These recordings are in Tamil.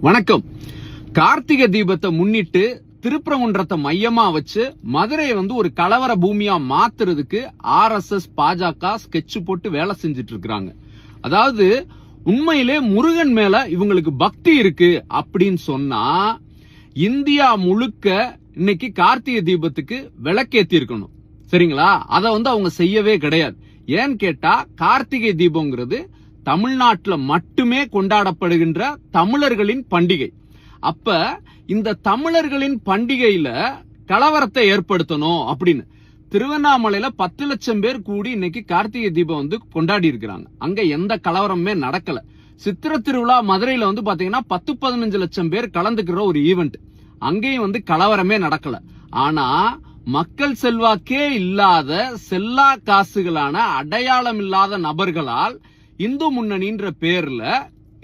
வணக்கம். கார்த்திகை தீபத்தை முன்னிட்டு திருப்பரங்குன்றத்தை மையமா வச்சு மதுரையை வந்து ஒரு கலவர பூமியா மாத்துறதுக்கு ஆர் எஸ் எஸ் பாஜக ஸ்கெட்ச் போட்டு வேலை செஞ்சுட்டு இருக்கிறாங்க அதாவது உண்மையிலே முருகன் மேல இவங்களுக்கு பக்தி இருக்கு அப்படின்னு சொன்னா இந்தியா முழுக்க இன்னைக்கு கார்த்திகை தீபத்துக்கு விளக்கேத்தி இருக்கணும் சரிங்களா? அதை வந்து அவங்க செய்யவே கிடையாது. ஏன்னு கேட்டா கார்த்திகை தீபங்கிறது தமிழ்நாட்டில் மட்டுமே கொண்டாடப்படுகின்ற தமிழர்களின் பண்டிகை. அப்ப இந்த தமிழர்களின் பண்டிகையில கலவரத்தை ஏற்படுத்தணும் அப்படின்னு. திருவண்ணாமலையில பத்து லட்சம் பேர் கூடி இன்னைக்கு கார்த்திகை தீபம் வந்து கொண்டாடி இருக்கிறாங்க. அங்க எந்த கலவரமே நடக்கல. சித்திர திருவிழா மதுரையில வந்து பாத்தீங்கன்னா பத்து பதினஞ்சு லட்சம் பேர் கலந்துக்கிற ஒரு ஈவெண்ட் அங்கேயும் வந்து கலவரமே நடக்கல. ஆனா மக்கள் செல்வாக்கே இல்லாத செல்லா காசுகளான அடையாளம் இல்லாத நபர்களால் இந்து முன்னணின்ற பேர்ல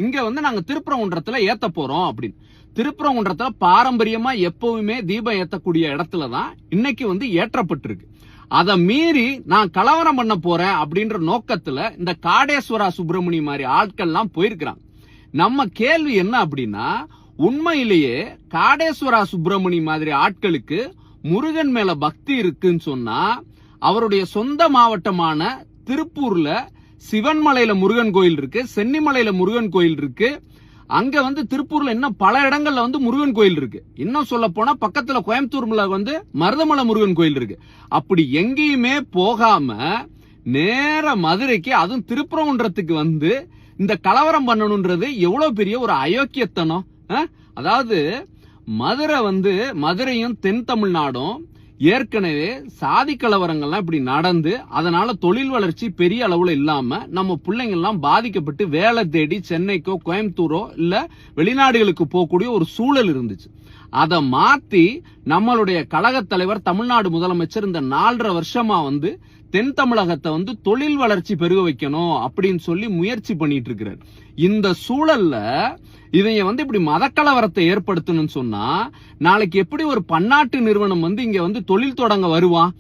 இங்க வந்து நாங்க திருப்பரங்குன்றத்துல ஏத்த போறோம் அப்படின்னு. திருப்பரங்குன்றத்துல பாரம்பரியமா எப்பவுமே தீபம் ஏத்தக்கூடிய இடத்துல தான் இன்னைக்கு வந்து ஏற்றப்பட்டிருக்கு. அதை மீறி நான் கலவரம் பண்ண போறேன் அப்படின்ற நோக்கத்துல இந்த காடேஸ்வரா சுப்பிரமணி மாதிரி ஆட்கள்லாம் போயிருக்கிறாங்க. நம்ம கேள்வி என்ன அப்படின்னா உண்மையிலேயே காடேஸ்வரா சுப்பிரமணி மாதிரி ஆட்களுக்கு முருகன் மேல பக்தி இருக்குன்னு சொன்னா அவருடைய சொந்த மாவட்டமான திருப்பூர்ல சிவன்மலையில முருகன் கோயில் இருக்கு சென்னிமலையில முருகன் கோயில் இருக்கு. அங்க வந்து திருப்பூர்ல இன்னும் பல இடங்கள்ல வந்து முருகன் கோயில் இருக்கு. இன்னும் சொல்ல போனா பக்கத்துல கோயம்புத்தூர்ல வந்து மருதமலை முருகன் கோயில் இருக்கு. அப்படி எங்கேயுமே போகாம நேர மதுரைக்கு அதுவும் திருப்புறம்ன்றத்துக்கு வந்து இந்த கலவரம் பண்ணணும்ன்றது எவ்வளவு பெரிய ஒரு அயோக்கியத்தனம் அதாவது மதுரை வந்து மதுரையும் தென் தமிழ்நாடும் ஏற்கனவே சாதி கலவரங்கள்லாம் இப்படி நடந்து அதனால தொழில் வளர்ச்சி பெரிய அளவுல இல்லாம நம்ம பிள்ளைங்கள்லாம் பாதிக்கப்பட்டு வேலை தேடி சென்னைக்கோ கோயம்புத்தூரோ இல்ல வெளிநாடுகளுக்கு போகக்கூடிய ஒரு சூழல் இருந்துச்சு. அதை மாத்தி நம்மளுடைய கழக தலைவர் தமிழ்நாடு முதலமைச்சர் இந்த நாலரை வருஷமா வந்து தென் தமிழகத்தை வந்து தொழில் வளர்ச்சி பெருக வைக்கணும் அப்படின்னு சொல்லி முயற்சி பண்ணிட்டு இருக்கிறார். இந்த சூழல்ல இதைய வந்து இப்படி மதக்கலவரத்தை ஏற்படுத்தணும்னு சொன்னா நாளைக்கு எப்படி ஒரு பன்னாட்டு நிறுவனம் வந்து இங்க வந்து தொழில் தொடங்க வருவான்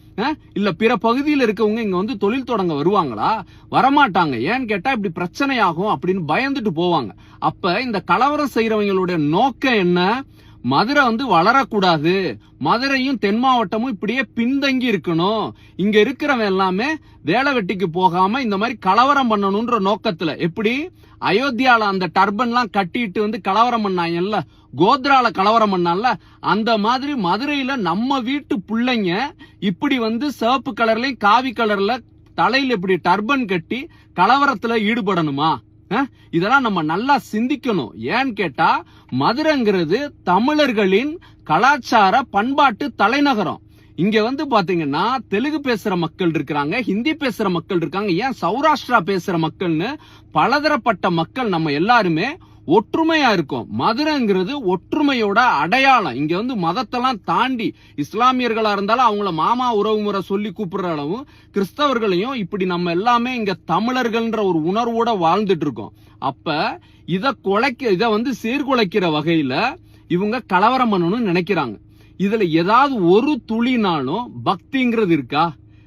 இல்ல பிற பகுதியில் இருக்கவங்க இங்க வந்து தொழில் தொடங்க வருவாங்களா? வரமாட்டாங்க. ஏன்னு கேட்டா இப்படி பிரச்சனை ஆகும் அப்படின்னு பயந்துட்டு போவாங்க. அப்ப இந்த கலவரம் செய்யறவங்களுடைய நோக்கம் என்ன? மதுரை வந்து வளரக்கூடாது. மதுரையும் தென் மாவட்டமும் இப்படியே பின்தங்கி இருக்கணும். இங்க இருக்கிறவன் எல்லாமே வேலை வெட்டிக்கு போகாம இந்த மாதிரி கலவரம் பண்ணணும்ன்ற நோக்கத்துல. எப்படி? அயோத்தியால அந்த டர்பன்லாம் கட்டிட்டு வந்து கலவரம் பண்ணாங்கல்ல? கோத்ரால கலவரம் பண்ணால அந்த மாதிரி மதுரையில நம்ம வீட்டு பிள்ளைங்க இப்படி வந்து சிவப்பு கலர்லயும் காவி கலர்ல தலையில இப்படி டர்பன் கட்டி கலவரத்துல ஈடுபடணுமா? இதெல்லாம் நம்ம நல்லா சிந்திக்கணும். ஏன்னு கேட்டா மதுரைங்கிறது தமிழர்களின் கலாச்சார பண்பாட்டு தலைநகரம். இங்க வந்து பாத்தீங்கன்னா தெலுங்கு பேசுற மக்கள் இருக்கிறாங்க ஹிந்தி பேசுற மக்கள் இருக்காங்க. ஏன் சௌராஷ்டிரா பேசுற மக்கள்னு பலதரப்பட்ட மக்கள் நம்ம எல்லாருமே ஒற்றுமையா இருக்கும். மதுரைங்கிறது ஒற்றுமையோட அடையாளம். இங்க வந்து மதத்தெல்லாம் தாண்டி இஸ்லாமியர்களா இருந்தாலும் அவங்கள மாமா உறவு முறை சொல்லி கூப்பிடுற அளவும் கிறிஸ்தவர்களையும் இப்படி நம்ம எல்லாமே இங்க தமிழர்கள்ன்ற ஒரு உணர்வோட வாழ்ந்துட்டு இருக்கோம் அப்ப இத குலைக்க இத வந்து சீர்குலைக்கிற வகையில இவங்க கலவரம் பண்ணணும்னு நினைக்கிறாங்க. இதுல ஏதாவது ஒரு துளினாலும் பக்திங்கிறது இருக்கா?